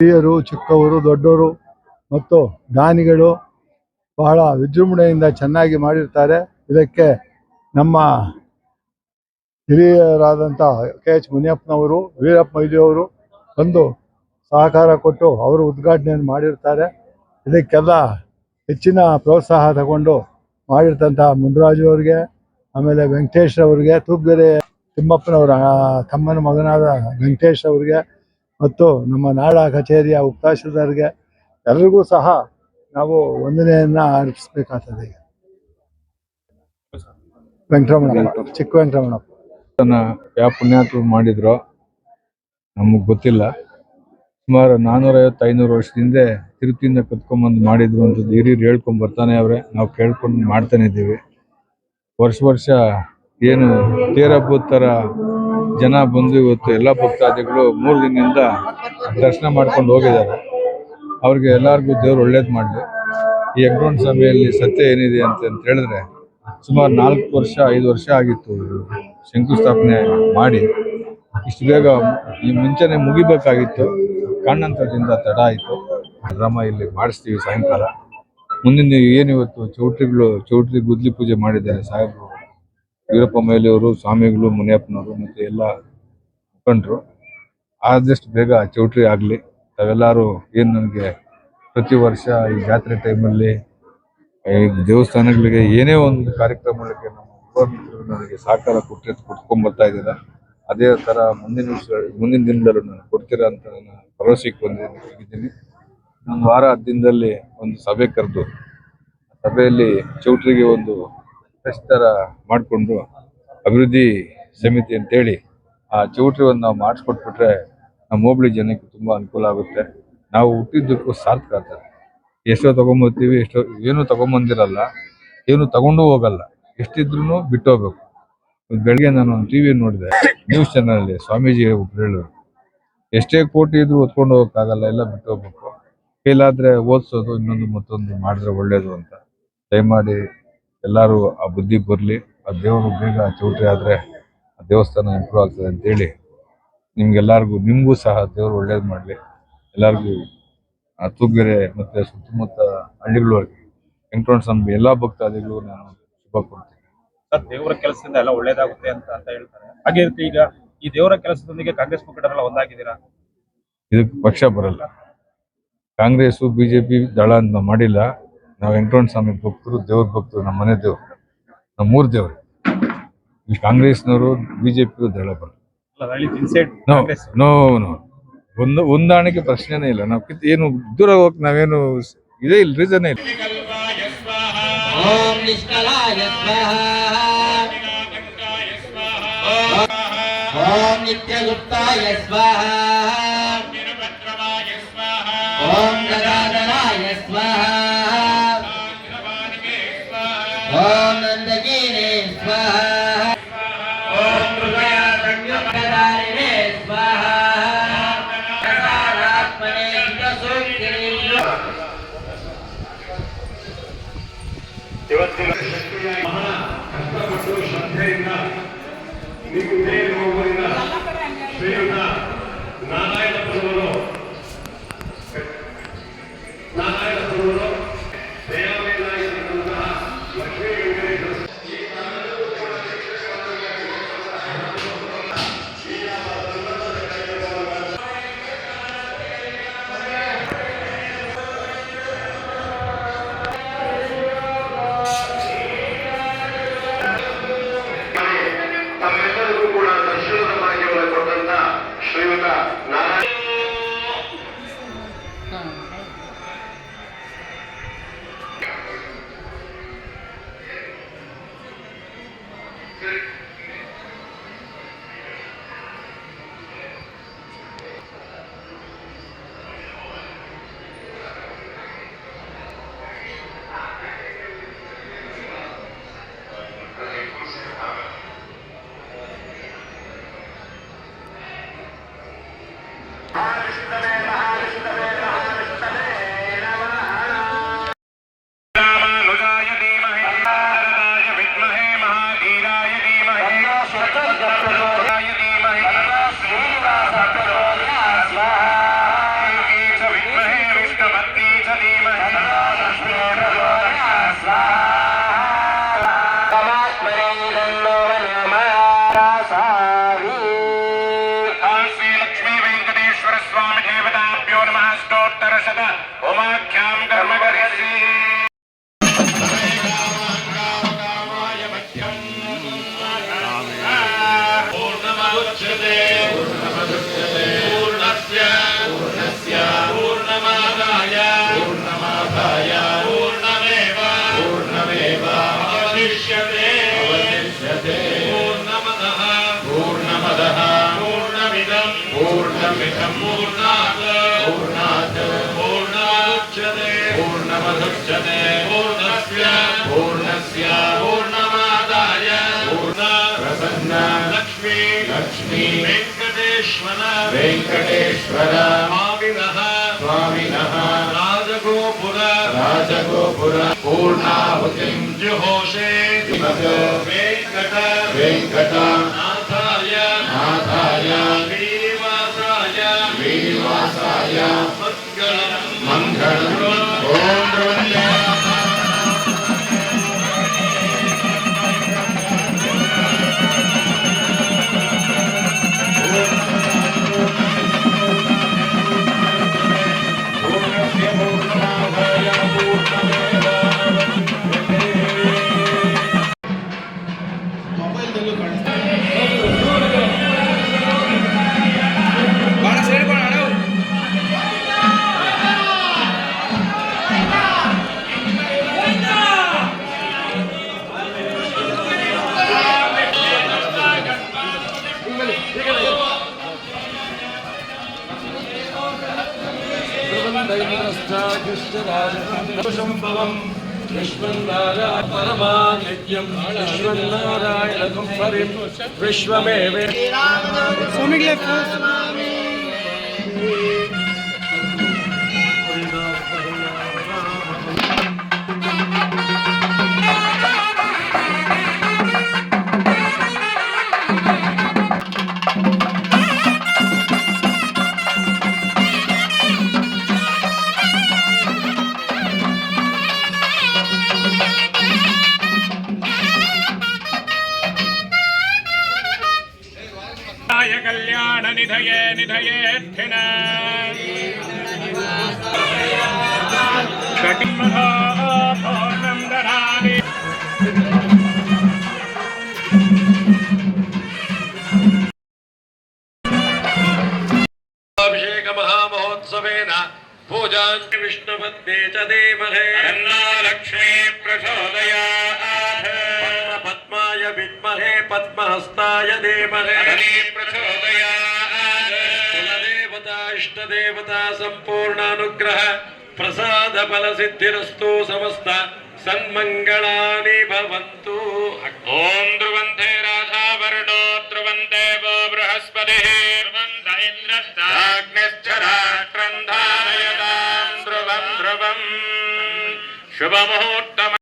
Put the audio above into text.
ಹಿರಿಯರು ಚಿಕ್ಕವರು ದೊಡ್ಡವರು ಮತ್ತು ದಾನಿಗಳು ಬಹಳ ವಿಜೃಂಭಣೆಯಿಂದ ಚೆನ್ನಾಗಿ ಮಾಡಿರ್ತಾರೆ. ಇದಕ್ಕೆ ನಮ್ಮ ಹಿರಿಯರಾದಂಥ ಕೆ ಎಚ್ ಮುನಿಯಪ್ಪನವರು, ವೀರಪ್ಪ ಮೊಯ್ಲಿಯವರು ಬಂದು ಸಹಕಾರ ಕೊಟ್ಟು ಅವರು ಉದ್ಘಾಟನೆಯನ್ನು ಮಾಡಿರ್ತಾರೆ. ಇದಕ್ಕೆಲ್ಲ ಹೆಚ್ಚಿನ ಪ್ರೋತ್ಸಾಹ ತಗೊಂಡು ಮಾಡಿರ್ತಂಥ ಮುನ್ರಾಜು ಅವ್ರಿಗೆ, ಆಮೇಲೆ ವೆಂಕಟೇಶ್ ಅವರಿಗೆ ತೂಪ್ಗೆರೆ ತಿಮ್ಮಪ್ಪನವರ ತಮ್ಮನ ಮಗನಾದ ವೆಂಕಟೇಶ್ ಅವರಿಗೆ ಮತ್ತು ನಮ್ಮ ನಾಡ ಕಚೇರಿಯ ಉಪತಹಶೀಲ್ದಾರ್ಗೆ ಎಲ್ರಿಗೂ ಸಹ ನಾವು ವಂದನೆಯನ್ನ ಅರ್ಪಿಸ್ಬೇಕಾಗ್ತದೆ ವೆಂಕಟರಮಣಪ್ಪ, ಚಿಕ್ಕ ವೆಂಕಟರಮಣಪ್ಪ. ಯಾವ ಪುಣ್ಯಾತ್ಮ ಮಾಡಿದ್ರೋ ನಮಗೆ ಗೊತ್ತಿಲ್ಲ. ಸುಮಾರು ನಾನ್ನೂರೈವತ್ತು ಐನೂರು ವರ್ಷದಿಂದ ತಿರುಪತಿಯಿಂದ ಕತ್ಕೊಂಬಂದು ಮಾಡಿದ್ರು ಅಂತ ಹಿರಿಯರು ಹೇಳ್ಕೊಂಡ್ ಬರ್ತಾನೆ ಅವ್ರೆ. ನಾವು ಕೇಳ್ಕೊಂಡು ಮಾಡ್ತಾನೆ ಇದ್ದೀವಿ. ವರ್ಷ ವರ್ಷ ಏನು ತೇರ ಹಬ್ಬದ ಥರ ಜನ ಬಂದು ಇವತ್ತು ಎಲ್ಲ ಭಕ್ತಾದಿಗಳು ಮೂರು ದಿನದಿಂದ ದರ್ಶನ ಮಾಡ್ಕೊಂಡು ಹೋಗಿದ್ದಾರೆ. ಅವ್ರಿಗೆ ಎಲ್ಲರಿಗೂ ದೇವ್ರು ಒಳ್ಳೇದು ಮಾಡಲಿ. ಈ ಎಗ್ರೌಂಡ್ ಸಮಯದಲ್ಲಿ ಸತ್ಯ ಏನಿದೆ ಅಂತ ಹೇಳಿದ್ರೆ ಸುಮಾರು ನಾಲ್ಕು ವರ್ಷ, ಐದು ವರ್ಷ ಆಗಿತ್ತು. ಶಂಕುಸ್ಥಾಪನೆ ಮಾಡಿ, ಇಷ್ಟು ಬೇಗ ಈ ಮುಂಚೆನೆ ಮುಗಿಬೇಕಾಗಿತ್ತು. ಕಾರಣಾಂತರದಿಂದ ತಡ ಆಯಿತು. ಡ್ರಾಮ ಇಲ್ಲಿ ಮಾಡಿಸ್ತೀವಿ ಸಾಯಂಕಾಲ. ಮುಂದಿನ ಏನಿವತ್ತು ಚೌಟ್ರಿಗಳು, ಚೌಟ್ರಿ ಗುದ್ಲಿ ಪೂಜೆ ಮಾಡಿದ್ದಾರೆ ಸಾಹೇಬರು. ವೀರಪ್ಪ ಮೇಲೆಯವರು, ಸ್ವಾಮಿಗಳು, ಮುನಿಯಪ್ಪನವರು ಮತ್ತು ಎಲ್ಲ ಮುಖಂಡರು. ಆದಷ್ಟು ಬೇಗ ಚೌಟ್ರಿ ಆಗಲಿ. ತಾವೆಲ್ಲರೂ ಏನು ನನಗೆ ಪ್ರತಿ ವರ್ಷ ಈ ಜಾತ್ರೆ ಟೈಮಲ್ಲಿ ದೇವಸ್ಥಾನಗಳಿಗೆ ಏನೇ ಒಂದು ಕಾರ್ಯಕ್ರಮಗಳಿಗೆ ನಮ್ಮ ಮಿತ್ರರು ನನಗೆ ಸಹಕಾರ ಕೊಟ್ಟು ಕೊಟ್ಕೊಂಡ್ ಬರ್ತಾ ಇದ್ದೀರಾ? ಅದೇ ತರ ಮುಂದಿನ ಮುಂದಿನ ದಿನದಲ್ಲೂ ನಾನು ಕೊಡ್ತೀರಾ ಅಂತ ನಾನು ಭರವಸೆಗೆ ಬಂದಿದ್ದೀನಿ ಒಂದು ವಾರ ಹತ್ತು ದಿನದಲ್ಲಿ ಒಂದು ಸಭೆ ಕರೆದು ಸಭೆಯಲ್ಲಿ ಚೌಟ್ರಿಗೆ ಒಂದು ಟೆಸ್ಟ್ ತರ ಮಾಡಿಕೊಂಡು ಅಭಿವೃದ್ಧಿ ಸಮಿತಿ ಅಂತೇಳಿ ಆ ಚೌಟ್ರಿ ಒಂದು ನಾವು ಮಾಡಿಸ್ಕೊಟ್ಬಿಟ್ರೆ ನಮ್ಮ ಹೋಬಳಿ ಜನಕ್ಕೆ ತುಂಬಾ ಅನುಕೂಲ ಆಗುತ್ತೆ. ನಾವು ಹುಟ್ಟಿದ್ದಕ್ಕೂ ಸಾರ್ಥಕ ಆಗ್ತದೆ. ಎಷ್ಟೋ ತೊಗೊಂಬರ್ತೀವಿ, ಎಷ್ಟೋ, ಏನು ತಗೊಂಬಂದಿರಲ್ಲ, ಏನು ತಗೊಂಡು ಹೋಗಲ್ಲ. ಎಷ್ಟಿದ್ರು ಬಿಟ್ಟು ಹೋಗ್ಬೇಕು ಬೆಳಿಗ್ಗೆ ನಾನು ಒಂದು ಟಿವಿ ನೋಡಿದೆ ನ್ಯೂಸ್ ಚಾನಲ್ ಸ್ವಾಮೀಜಿ ಒಬ್ರು ಹೇಳೋರು ಎಷ್ಟೇ ಕೋಟಿ ಇದ್ರು ಹೊತ್ಕೊಂಡು ಹೋಗಕ್ಕಾಗಲ್ಲ, ಎಲ್ಲ ಬಿಟ್ಟು ಹೋಗ್ಬೇಕು ಕೈಲಾದ್ರೆ ಓದಿಸೋದು, ಇನ್ನೊಂದು ಮತ್ತೊಂದು ಮಾಡಿದ್ರೆ ಒಳ್ಳೇದು ಅಂತ. ದಯಮಾಡಿ ಎಲ್ಲರೂ ಆ ಬುದ್ಧಿ ಬರಲಿ, ಆ ದೇವರು ಬೇಗ ಚೌಟ್ರಿ ಆದ್ರೆ ಆ ದೇವಸ್ಥಾನ ಇಂಪ್ರೂವ್ ಆಗ್ತದೆ ಅಂತೇಳಿ ನಿಮ್ಗೆಲ್ಲರಿಗೂ, ನಿಮಗೂ ಸಹ ದೇವರು ಒಳ್ಳೇದು ಮಾಡಲಿ. ಎಲ್ಲರಿಗೂ ತೂಗೆರೆ ಮತ್ತೆ ಸುತ್ತಮುತ್ತ ಹಳ್ಳಿಗಳವರೆಗೆ ವೆಂಕಟರಮಣ ಸ್ವಾಮಿ ಎಲ್ಲ ಭಕ್ತಾದಿಗಳು ನಾನು ಕೊಡ್ತೀನಿ ಸರ್ ದೇವರ ಕೆಲಸದಿಂದ ಎಲ್ಲ ಒಳ್ಳೇದಾಗುತ್ತೆ ಅಂತ ಅಂತ ಹೇಳ್ತಾರೆ. ಹಾಗೆ ರೀತಿ ಈಗ ಈ ದೇವರ ಕೆಲಸದೊಂದಿಗೆ ಕಾಂಗ್ರೆಸ್ ಮುಖಂಡರೆಲ್ಲ ಒಂದಾಗಿದ್ದೀರಾ? ಇದಕ್ಕೆ ಪಕ್ಷ ಬರಲ್ಲ. ಕಾಂಗ್ರೆಸ್ ಬಿಜೆಪಿ ದಳ ಅಂತ ನಾವು ಮಾಡಿಲ್ಲ. ನಾವು ವೆಂಕಟರಮಣ ಸ್ವಾಮಿ ಭಕ್ತರು ದೇವ್ರ ಭಕ್ತರು ನಮ್ಮ ಮನೆ ದೇವ್ರು. ನಮ್ಮ ಮೂರು ದೇವರು. ಈ ಕಾಂಗ್ರೆಸ್ನವರು ಬಿಜೆಪಿ ದಳ ಬರಲ್ಲ. No no no. ಒಂದು ಹೊಂದಾಣಿಕೆ ಪ್ರಶ್ನೆನೇ ಇಲ್ಲ. ನಾವು ಏನು ದೂರ ಹೋಗಿ ನಾವೇನು ಇದೇ ಇಲ್ಲ ರೀಸನ್ ಇಲ್ಲ. ఓం నిష్కలాయ ఓం నిత్యగుప్తాయ స్వాహ. ఓం గదాధరాయ స్వాహ. ఓం నందగిరే స్వాహ. ఓం षोडशोत्तरशत उमाख्याम् कर्मकरिष्ये पूर्णमदुच्यते पूर्णस्य पूर्णस्य पूर्णमादाय। पूर्ण प्रसन्न लक्ष्मी लक्ष्मी। वेङ्कटेश्वर। वेङ्कटेश्वर। स्वामिनः। स्वामिनः। राजगोपुर। राजगोपुर। पूर्णाहुतिं जुहोषे वेङ्कट। वेङ्कट। नाथाय। परमानित्यं विश्वनारायणकं हरिं विश्वमेव य निधयेत्थिन कटिमधा पूर्णं विष्णु अभिषेकमहामहोत्सवेन पूजां देमहे लक्ष्मी प्रचोदयाथ पद्महस्ताय దేవతా సంపూర్ణానుగ్రహ ప్రసాద బల సిద్ధిరస్తు సమస్త సన్మంగళాని భవంతు. ఓం ధ్రువంతే రాధా వర్ణో ధ్రువంతే బృహస్పతి. ధ్రువం ధ్రువం. శుభముహూర్తమ